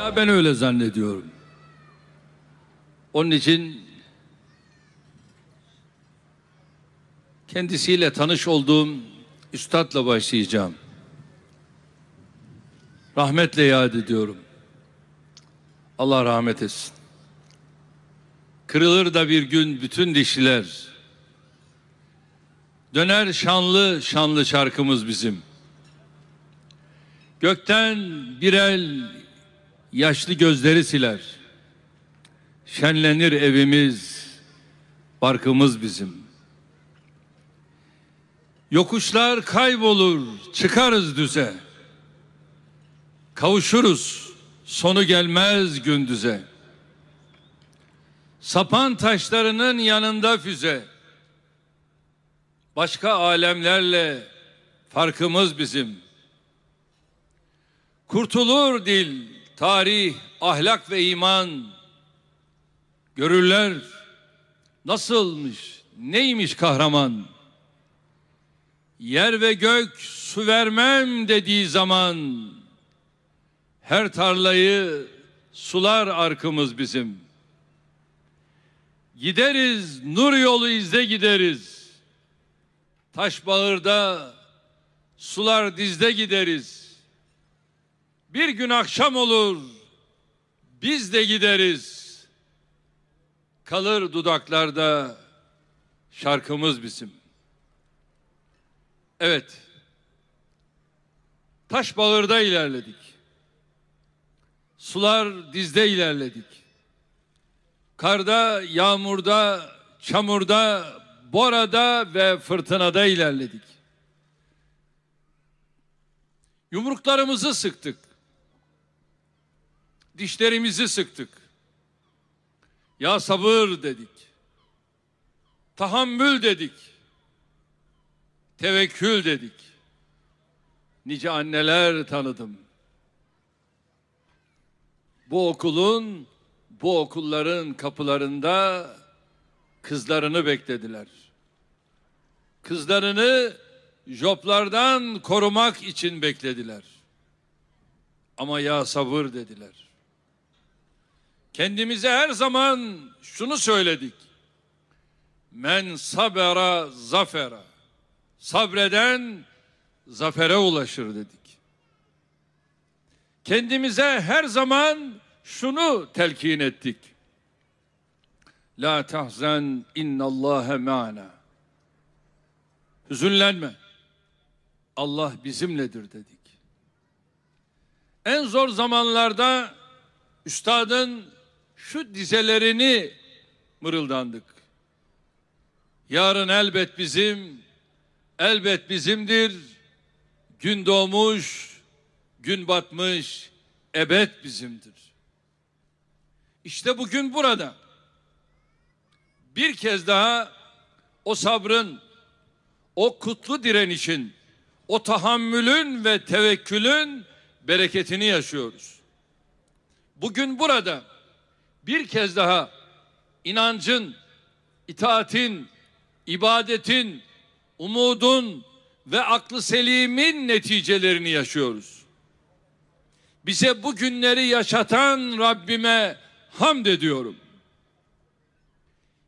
Ya ben öyle zannediyorum. Onun için kendisiyle tanış olduğum üstadla başlayacağım. Rahmetle yad ediyorum. Allah rahmet etsin. Kırılır da bir gün bütün dişiler. Döner şanlı şanlı şarkımız bizim. Gökten bir el yaşlı gözleri siler. Şenlenir evimiz, barkımız bizim. Yokuşlar kaybolur, çıkarız düze. Kavuşuruz, sonu gelmez gündüze. Sapan taşlarının yanında füze. Başka alemlerle farkımız bizim. Kurtulur dil, tarih, ahlak ve iman. Görürler nasılmış, neymiş kahraman. Yer ve gök su vermem dediği zaman her tarlayı sular arkımız bizim. Gideriz nur yolu izde gideriz. Taş bağırda sular dizde gideriz. Bir gün akşam olur biz de gideriz. Kalır dudaklarda şarkımız bizim. Evet. Taş bağırda ilerledik. Sular dizde ilerledik. Karda, yağmurda, çamurda, borada ve fırtınada ilerledik. Yumruklarımızı sıktık. Dişlerimizi sıktık. Ya sabır dedik. Tahammül dedik. Tevekkül dedik. Nice anneler tanıdım. Bu okulun, bu okulların kapılarında kızlarını beklediler. Kızlarını joplardan korumak için beklediler. Ama ya sabır dediler. Kendimize her zaman şunu söyledik. Men sabera zafera. Sabreden zafere ulaşır dedik. Kendimize her zaman şunu telkin ettik. La tahzen innallâhe ma'na. Hüzünlenme. Allah bizimledir dedik. En zor zamanlarda üstadın şu dizelerini mırıldandık. Yarın elbet bizim, elbet bizimdir. Gün doğmuş, gün batmış, ebed bizimdir. İşte bugün burada bir kez daha o sabrın, o kutlu direnişin, o tahammülün ve tevekkülün bereketini yaşıyoruz. Bugün burada bir kez daha inancın, itaatin, ibadetin, umudun ve aklı selimin neticelerini yaşıyoruz. Bize bu günleri yaşatan Rabbime hamd ediyorum.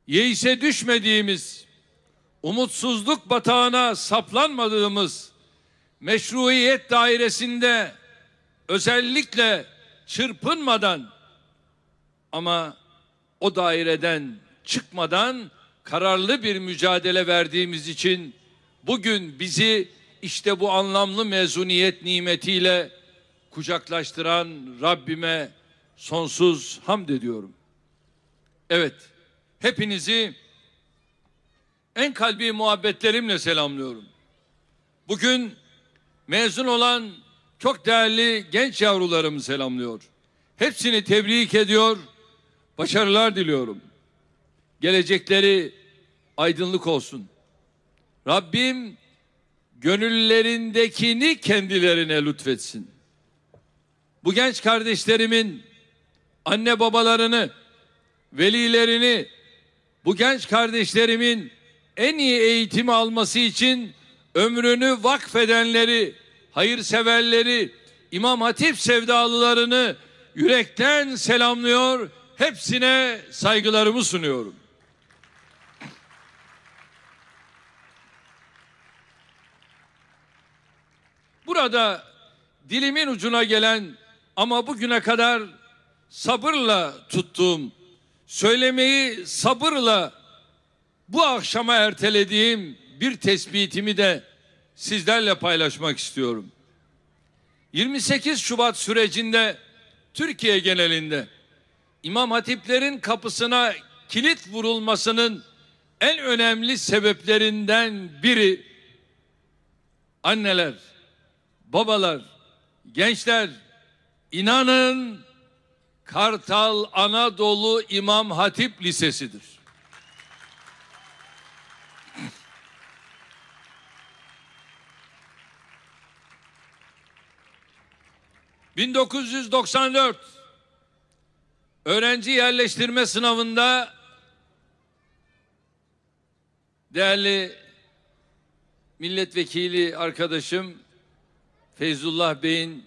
Yeise düşmediğimiz, umutsuzluk batağına saplanmadığımız meşruiyet dairesinde özellikle çırpınmadan ama o daireden çıkmadan kararlı bir mücadele verdiğimiz için bugün bizi işte bu anlamlı mezuniyet nimetiyle kucaklaştıran Rabbime sonsuz hamd ediyorum. Evet, hepinizi en kalbi muhabbetlerimle selamlıyorum. Bugün mezun olan çok değerli genç yavrularımı selamlıyor. Hepsini tebrik ediyor, başarılar diliyorum. Gelecekleri aydınlık olsun. Rabbim gönüllerindekini kendilerine lütfetsin. Bu genç kardeşlerimin anne babalarını, velilerini, bu genç kardeşlerimin en iyi eğitimi alması için ömrünü vakfedenleri, hayırseverleri, İmam Hatip sevdalılarını yürekten selamlıyor, hepsine saygılarımı sunuyorum. Burada dilimin ucuna gelen ama bugüne kadar sabırla tuttuğum, söylemeyi sabırla bu akşama ertelediğim bir tespitimi de sizlerle paylaşmak istiyorum. 28 Şubat sürecinde Türkiye genelinde İmam Hatiplerin kapısına kilit vurulmasının en önemli sebeplerinden biri anneler, babalar, gençler inanın Kartal Anadolu İmam Hatip Lisesi'dir. ...1994... ...öğrenci yerleştirme sınavında... ...değerli... ...milletvekili arkadaşım... ...Feyzullah Bey'in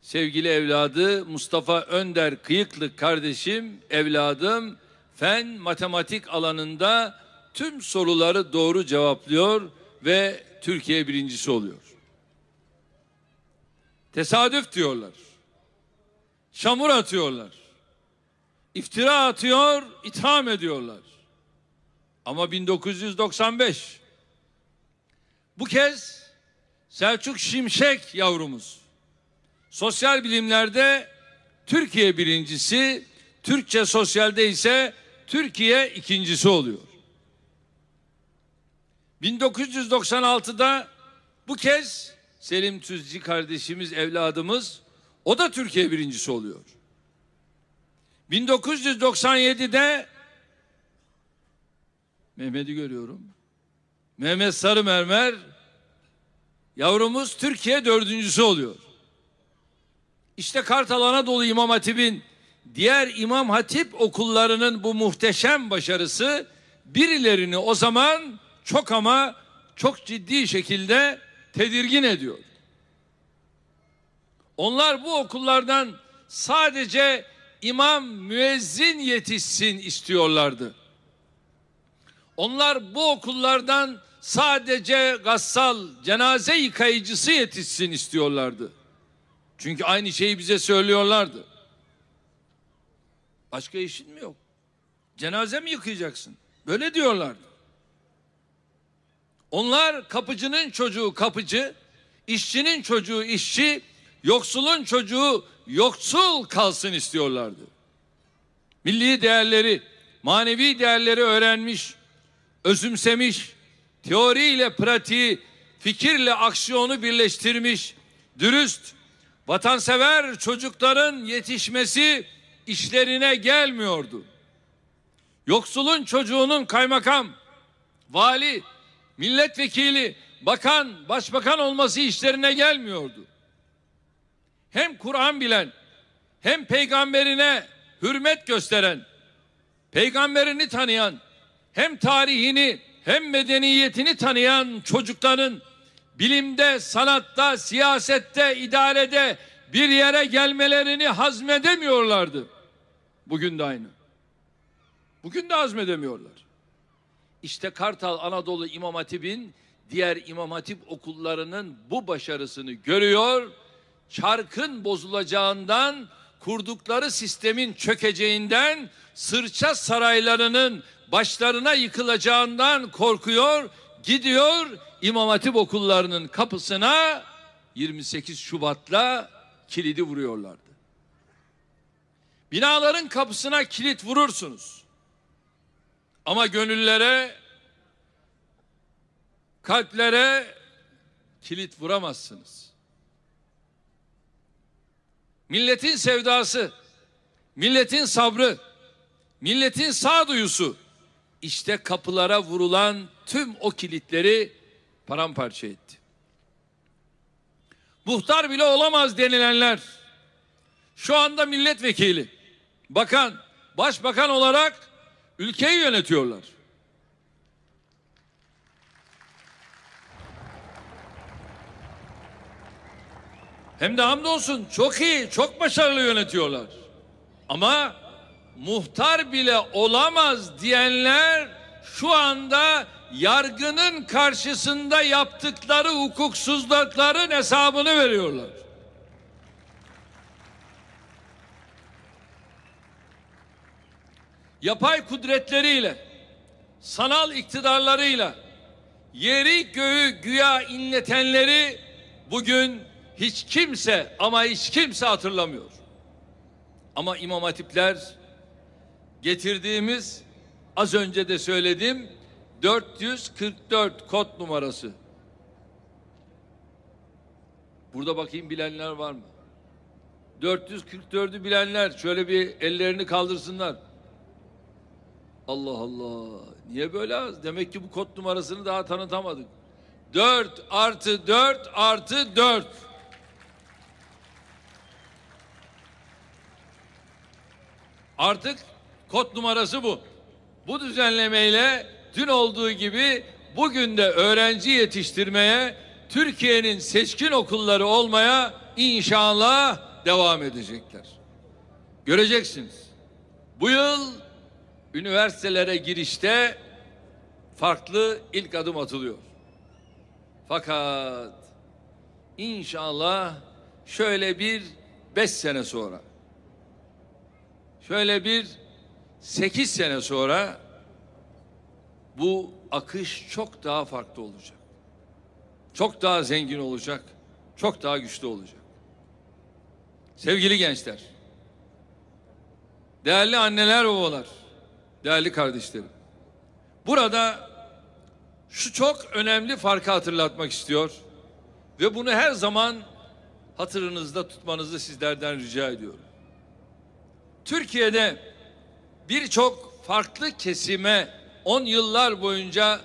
sevgili evladı Mustafa Önder Kıyıklı kardeşim, evladım fen matematik alanında tüm soruları doğru cevaplıyor ve Türkiye birincisi oluyor. Tesadüf diyorlar. Çamur atıyorlar. İftira atıyor, itham ediyorlar. Ama 1995 bu kez Selçuk Şimşek yavrumuz Sosyal bilimlerde Türkiye birincisi, Türkçe sosyalde ise Türkiye ikincisi oluyor. 1996'da bu kez Selim Tüzci kardeşimiz, evladımız o da Türkiye birincisi oluyor. 1997'de Mehmet'i görüyorum. Mehmet Sarı Mermer yavrumuz Türkiye dördüncüsü oluyor. İşte Kartal Anadolu İmam Hatip'in diğer İmam Hatip okullarının bu muhteşem başarısı birilerini o zaman çok ama çok ciddi şekilde tedirgin ediyor. Onlar bu okullardan sadece imam müezzin yetişsin istiyorlardı. Onlar bu okullardan sadece gassal, cenaze yıkayıcısı yetişsin istiyorlardı. Çünkü aynı şeyi bize söylüyorlardı. Başka işin mi yok? Cenaze mi yıkayacaksın? Böyle diyorlardı. Onlar kapıcının çocuğu kapıcı, işçinin çocuğu işçi, yoksulun çocuğu yoksul kalsın istiyorlardı. Milli değerleri, manevi değerleri öğrenmiş, özümsemiş, teoriyle pratiği, fikirle aksiyonu birleştirmiş, dürüst, vatansever çocukların yetişmesi işlerine gelmiyordu. Yoksulun çocuğunun kaymakam, vali, milletvekili, bakan, başbakan olması işlerine gelmiyordu. Hem Kur'an bilen, hem peygamberine hürmet gösteren, peygamberini tanıyan, hem tarihini hem medeniyetini tanıyan çocukların bilimde, sanatta, siyasette, idarede bir yere gelmelerini hazmedemiyorlardı. Bugün de aynı. Bugün de hazmedemiyorlar. İşte Kartal Anadolu İmam Hatip'in diğer İmam Hatip okullarının bu başarısını görüyor. Çarkın bozulacağından, kurdukları sistemin çökeceğinden, sırça saraylarının başlarına yıkılacağından korkuyor gidiyor İmam Hatip okullarının kapısına 28 Şubat'la kilidi vuruyorlardı. Binaların kapısına kilit vurursunuz. Ama gönüllere, kalplere kilit vuramazsınız. Milletin sevdası, milletin sabrı, milletin sağduyusu işte kapılara vurulan tüm o kilitleri paramparça etti. Muhtar bile olamaz denilenler şu anda milletvekili, bakan, başbakan olarak ülkeyi yönetiyorlar. Hem de hamdolsun çok iyi, çok başarılı yönetiyorlar. Ama muhtar bile olamaz diyenler şu anda yargının karşısında yaptıkları hukuksuzlukların hesabını veriyorlar. Yapay kudretleriyle, sanal iktidarlarıyla yeri göğü güya inletenleri bugün hiç kimse ama hiç kimse hatırlamıyor. Ama imam hatipler getirdiğimiz az önce de söyledim 444 kod numarası. Burada bakayım bilenler var mı? 444'ü bilenler şöyle bir ellerini kaldırsınlar. Allah Allah. Niye böyle az? Demek ki bu kod numarasını daha tanıtamadık. 4 artı 4 artı 4. Artık kod numarası bu. Bu düzenlemeyle dün olduğu gibi bugün de öğrenci yetiştirmeye Türkiye'nin seçkin okulları olmaya inşallah devam edecekler. Göreceksiniz. Bu yıl üniversitelere girişte farklı ilk adım atılıyor. Fakat inşallah şöyle bir beş sene sonra şöyle bir sekiz sene sonra bu akış çok daha farklı olacak. Çok daha zengin olacak. Çok daha güçlü olacak. Sevgili gençler, değerli anneler babalar, değerli kardeşlerim. Burada şu çok önemli farkı hatırlatmak istiyor ve bunu her zaman hatırınızda tutmanızı sizlerden rica ediyorum. Türkiye'de birçok farklı kesime on yıllar boyunca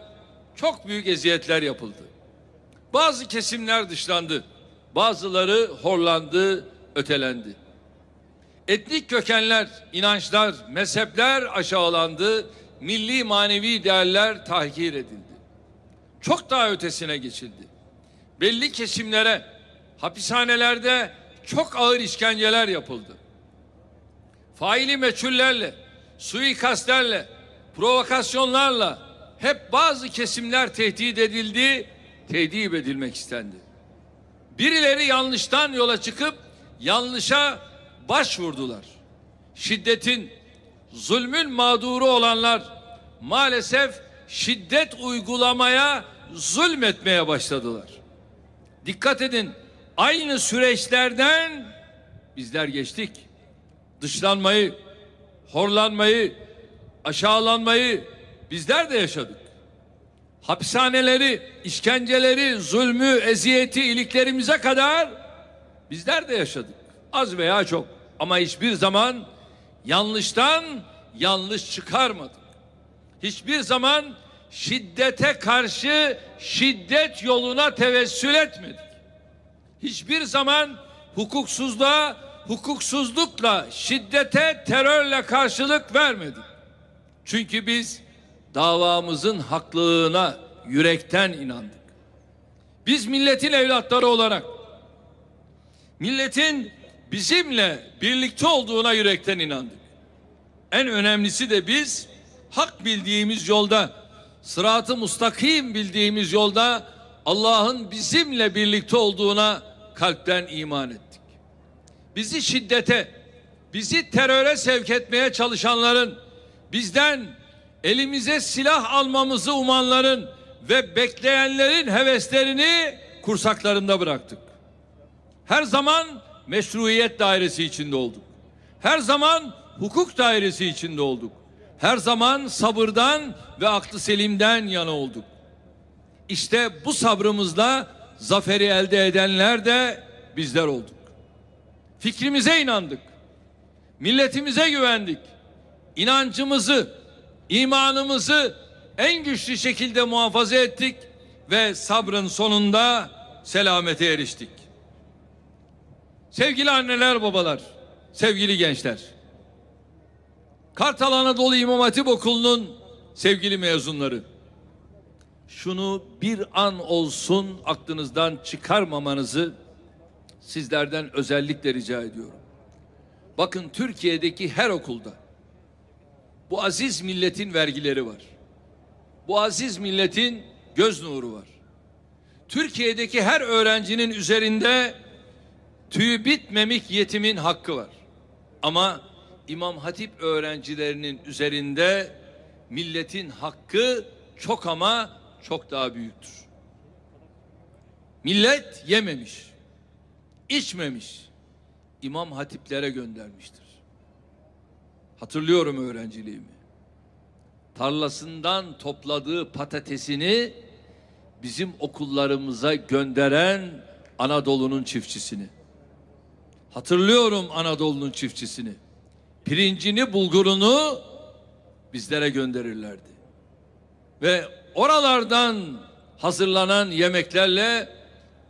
çok büyük eziyetler yapıldı. Bazı kesimler dışlandı. Bazıları horlandı, ötelendi. Etnik kökenler, inançlar, mezhepler aşağılandı. Milli manevi değerler tahkir edildi. Çok daha ötesine geçildi. Belli kesimlere hapishanelerde çok ağır işkenceler yapıldı. Faili meçhullerle, suikastlerle, provokasyonlarla hep bazı kesimler tehdit edildi, tehdit edilmek istendi. Birileri yanlıştan yola çıkıp yanlışa başvurdular. Şiddetin, zulmün mağduru olanlar maalesef şiddet uygulamaya zulmetmeye başladılar. Dikkat edin, aynı süreçlerden bizler geçtik. Dışlanmayı, horlanmayı, aşağılanmayı bizler de yaşadık. Hapishaneleri, işkenceleri, zulmü, eziyeti iliklerimize kadar bizler de yaşadık. Az veya çok ama hiçbir zaman yanlıştan yanlış çıkarmadık. Hiçbir zaman şiddete karşı şiddet yoluna tevessül etmedik. Hiçbir zaman hukuksuzluğa hukuksuzlukla, şiddete, terörle karşılık vermedik. Çünkü biz davamızın haklılığına yürekten inandık. Biz milletin evlatları olarak milletin bizimle birlikte olduğuna yürekten inandık. En önemlisi de biz hak bildiğimiz yolda, sıratı mustakim bildiğimiz yolda Allah'ın bizimle birlikte olduğuna kalpten iman ettik. Bizi şiddete, bizi teröre sevk etmeye çalışanların bizden elimize silah almamızı umanların ve bekleyenlerin heveslerini kursaklarında bıraktık. Her zaman meşruiyet dairesi içinde olduk. Her zaman hukuk dairesi içinde olduk. Her zaman sabırdan ve aklı selimden yana olduk. İşte bu sabrımızla zaferi elde edenler de bizler olduk. Fikrimize inandık. Milletimize güvendik. İnancımızı, imanımızı en güçlü şekilde muhafaza ettik ve sabrın sonunda selamete eriştik. Sevgili anneler, babalar, sevgili gençler. Kartal Anadolu İmam Hatip Okulu'nun sevgili mezunları. Şunu bir an olsun aklınızdan çıkarmamanızı sizlerden özellikle rica ediyorum. Bakın Türkiye'deki her okulda bu aziz milletin vergileri var. Bu aziz milletin göz nuru var. Türkiye'deki her öğrencinin üzerinde tüyü bitmemik yetimin hakkı var. Ama İmam Hatip öğrencilerinin üzerinde milletin hakkı çok ama çok daha büyüktür. Millet yememiş, içmemiş, İmam Hatiplere göndermiştir. Hatırlıyorum öğrenciliğimi. Tarlasından topladığı patatesini bizim okullarımıza gönderen Anadolu'nun çiftçisini. Hatırlıyorum Anadolu'nun çiftçisini. Pirincini, bulgurunu bizlere gönderirlerdi. Ve oralardan hazırlanan yemeklerle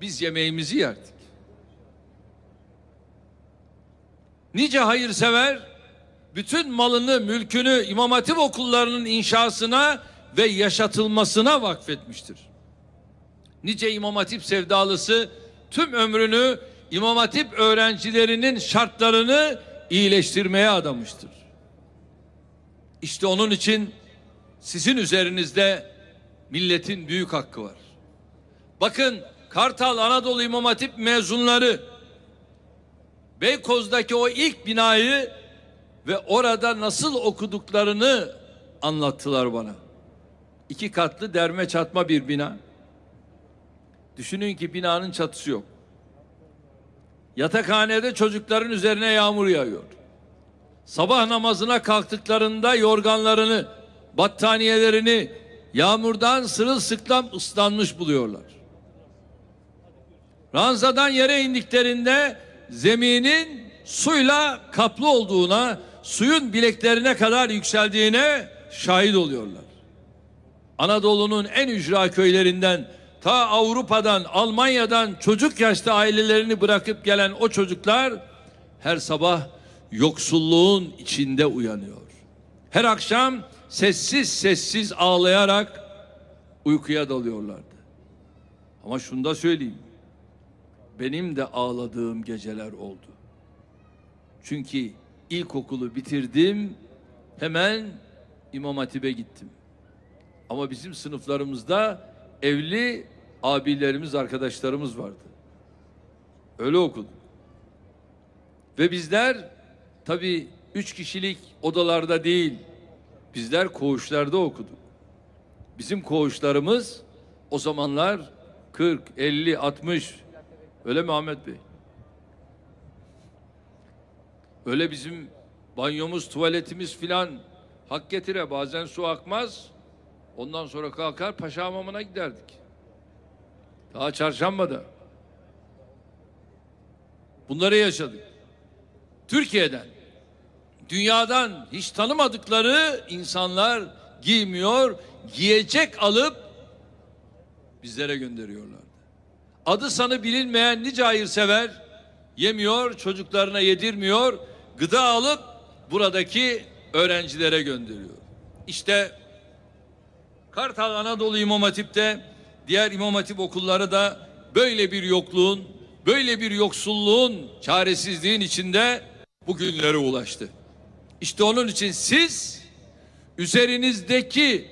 biz yemeğimizi yerdik. Nice hayırsever bütün malını, mülkünü İmam Hatip okullarının inşasına ve yaşatılmasına vakfetmiştir. Nice İmam Hatip sevdalısı tüm ömrünü İmam Hatip öğrencilerinin şartlarını iyileştirmeye adamıştır. İşte onun için sizin üzerinizde milletin büyük hakkı var. Bakın Kartal Anadolu İmam Hatip mezunları Beykoz'daki o ilk binayı ve orada nasıl okuduklarını anlattılar bana. İki katlı derme çatma bir bina. Düşünün ki binanın çatısı yok. Yatakhanede çocukların üzerine yağmur yağıyor. Sabah namazına kalktıklarında yorganlarını, battaniyelerini yağmurdan sırılsıklam ıslanmış buluyorlar. Ranzadan yere indiklerinde zeminin suyla kaplı olduğuna, suyun bileklerine kadar yükseldiğine şahit oluyorlar. Anadolu'nun en ücra köylerinden ta Avrupa'dan, Almanya'dan çocuk yaşta ailelerini bırakıp gelen o çocuklar her sabah yoksulluğun içinde uyanıyor. Her akşam sessiz sessiz ağlayarak uykuya dalıyorlardı. Ama şunu da söyleyeyim. Benim de ağladığım geceler oldu. Çünkü ilkokulu bitirdim, hemen İmam Hatip'e gittim. Ama bizim sınıflarımızda evli abilerimiz, arkadaşlarımız vardı. Öyle okudum. Ve bizler tabii üç kişilik odalarda değil, bizler koğuşlarda okuduk. Bizim koğuşlarımız o zamanlar 40, 50, 60 öyle mi Ahmet Bey? Öyle bizim banyomuz, tuvaletimiz filan hak getire. Bazen su akmaz. Ondan sonra kalkar paşa hamamına giderdik. Daha çarşambada. Bunları yaşadık. Türkiye'den, dünyadan hiç tanımadıkları insanlar giymiyor, giyecek alıp bizlere gönderiyorlardı. Adı sanı bilinmeyen nice hayırsever yemiyor, çocuklarına yedirmiyor, gıda alıp buradaki öğrencilere gönderiyor. İşte Kartal Anadolu İmam Hatip'te diğer İmam Hatip okulları da böyle bir yokluğun, böyle bir yoksulluğun, çaresizliğin içinde bugünlere ulaştı. İşte onun için siz üzerinizdeki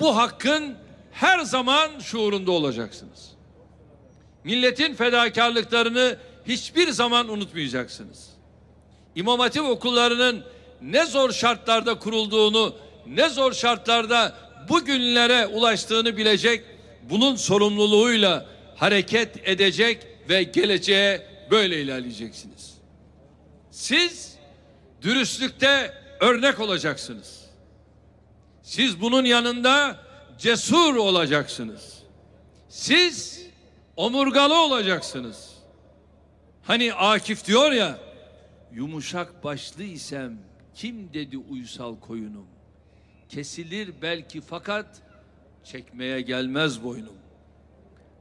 bu hakkın her zaman şuurunda olacaksınız. Milletin fedakarlıklarını hiçbir zaman unutmayacaksınız. İmam Hatip okullarının ne zor şartlarda kurulduğunu, ne zor şartlarda bugünlere ulaştığını bilecek, bunun sorumluluğuyla hareket edecek ve geleceğe böyle ilerleyeceksiniz. Siz dürüstlükte örnek olacaksınız. Siz bunun yanında cesur olacaksınız. Siz omurgalı olacaksınız. Hani Akif diyor ya, yumuşak başlı isem kim dedi uysal koyunum? Kesilir belki fakat çekmeye gelmez boynum.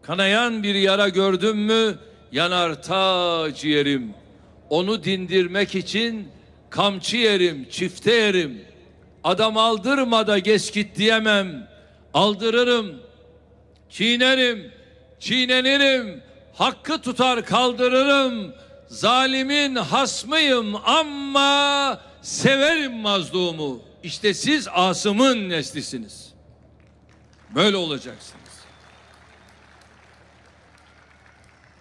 Kanayan bir yara gördüm mü yanar ta ciğerim. Onu dindirmek için kamçı yerim, çifte yerim. Adam aldırma da geç git diyemem. Aldırırım, çiğnerim, çiğnenirim. hakkı tutar kaldırırım. Zalimin hasmıyım ama severim mazlumu. İşte siz Asım'ın neslisiniz. Böyle olacaksınız.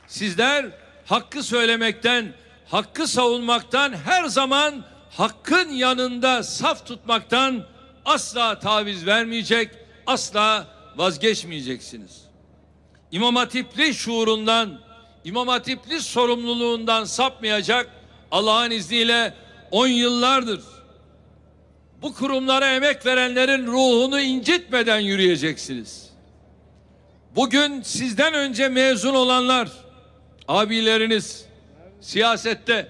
Sizler hakkı söylemekten, hakkı savunmaktan her zaman hakkın yanında saf tutmaktan asla taviz vermeyecek, asla vazgeçmeyeceksiniz. İmam Hatipli şuurundan, İmam Hatipli sorumluluğundan sapmayacak Allah'ın izniyle on yıllardır bu kurumlara emek verenlerin ruhunu incitmeden yürüyeceksiniz. Bugün sizden önce mezun olanlar, abileriniz siyasette,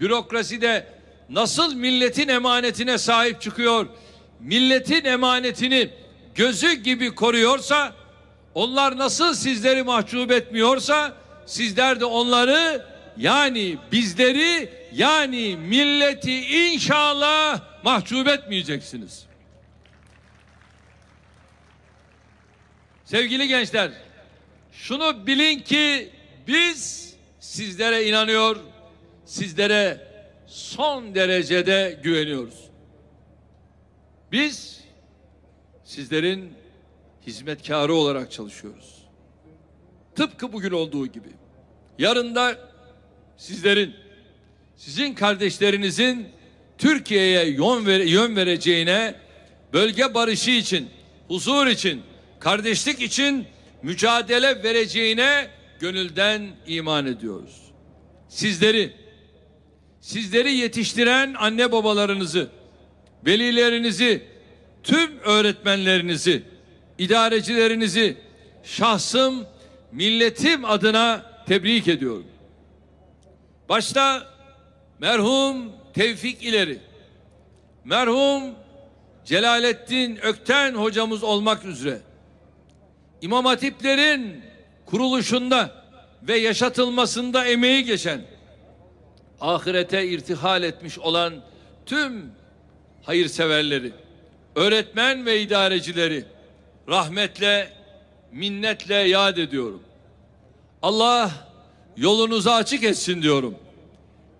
bürokraside nasıl milletin emanetine sahip çıkıyor, milletin emanetini gözü gibi koruyorsa, onlar nasıl sizleri mahcup etmiyorsa, sizler de onları yani bizleri yani milleti inşallah mahcup etmeyeceksiniz. Sevgili gençler, şunu bilin ki biz sizlere inanıyor, sizlere son derecede güveniyoruz. Biz sizlerin hizmetkarı olarak çalışıyoruz. Tıpkı bugün olduğu gibi. Yarın da sizlerin, sizin kardeşlerinizin Türkiye'ye yön, vere, yön vereceğine, bölge barışı için, huzur için, kardeşlik için mücadele vereceğine gönülden iman ediyoruz. Sizleri, sizleri yetiştiren anne babalarınızı, velilerinizi, tüm öğretmenlerinizi, idarecilerinizi şahsım, milletim adına tebrik ediyorum. Başta merhum Tevfik İleri, merhum Celalettin Ökten hocamız olmak üzere İmam Hatiplerin kuruluşunda ve yaşatılmasında emeği geçen ahirete irtihal etmiş olan tüm hayırseverleri, öğretmen ve idarecileri rahmetle, minnetle yad ediyorum. Allah yolunuzu açık etsin diyorum.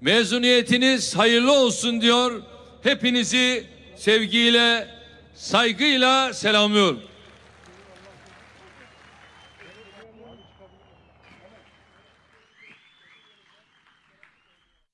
Mezuniyetiniz hayırlı olsun diyor. Hepinizi sevgiyle, saygıyla selamlıyorum.